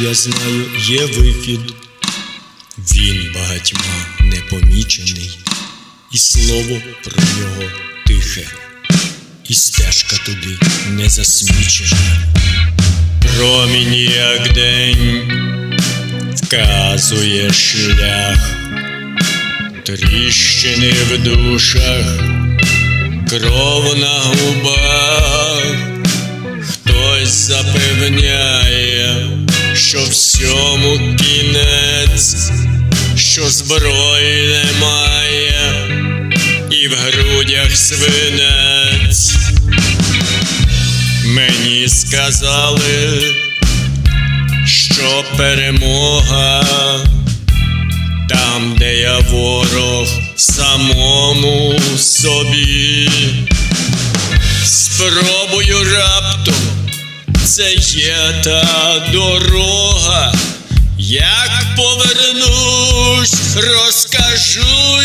я знаю, є вихід. Він багатьма непомічений, і слово про нього тихе, і стежка туди не засмічена. Промінь, як день, вказує шлях, тріщини в душах, кров на губах, хтось запевняє, зброї немає, і в грудях свинець. Мені сказали, що перемога там, де я ворог самому собі. Спробую раптом, це є та дорога. Як повернусь, розкажу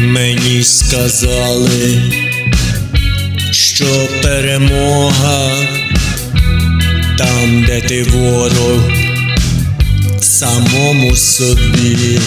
Мені сказали, що перемога там, де ти ворог самому собі.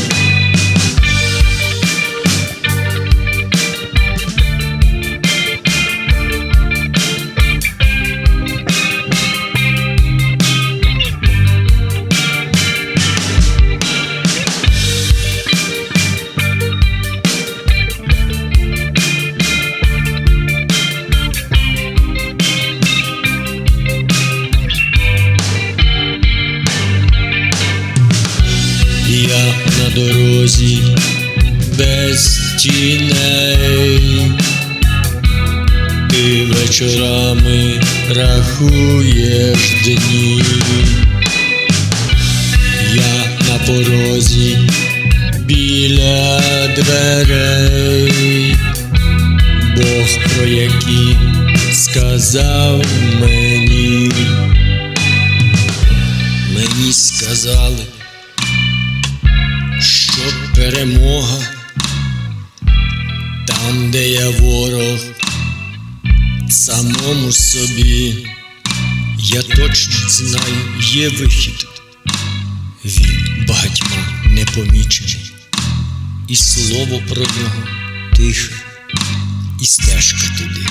Дорозі без тіней, ти вечорами рахуєш дні, я на порозі біля дверей, Бог про які сказав мені, мені сказали перемога. Там, де я ворог, самому собі, я точно знаю, є вихід, він багатьма непомічений, і слово про нього тихе, і стежка туди.